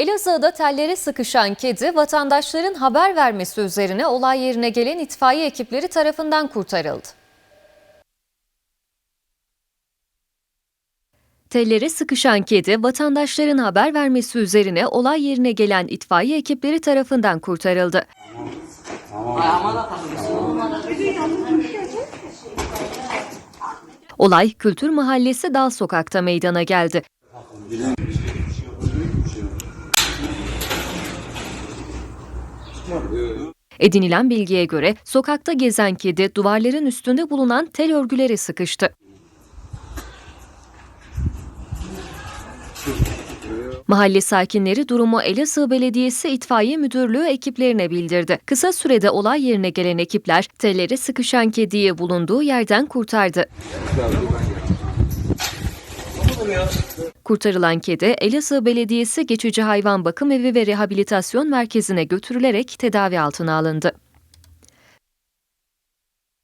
Elazığ'da tellere sıkışan kedi vatandaşların haber vermesi üzerine olay yerine gelen itfaiye ekipleri tarafından kurtarıldı. Tellere sıkışan kedi vatandaşların haber vermesi üzerine olay yerine gelen itfaiye ekipleri tarafından kurtarıldı. Olay Kültür Mahallesi Dal Sokak'ta meydana geldi. Edinilen bilgiye göre sokakta gezen kedi duvarların üstünde bulunan tel örgülere sıkıştı. Mahalle sakinleri durumu Elazığ Belediyesi İtfaiye Müdürlüğü ekiplerine bildirdi. Kısa sürede olay yerine gelen ekipler tellere sıkışan kediyi bulunduğu yerden kurtardı. Kurtarılan kedi Elazığ Belediyesi Geçici Hayvan Bakım Evi ve Rehabilitasyon Merkezi'ne götürülerek tedavi altına alındı.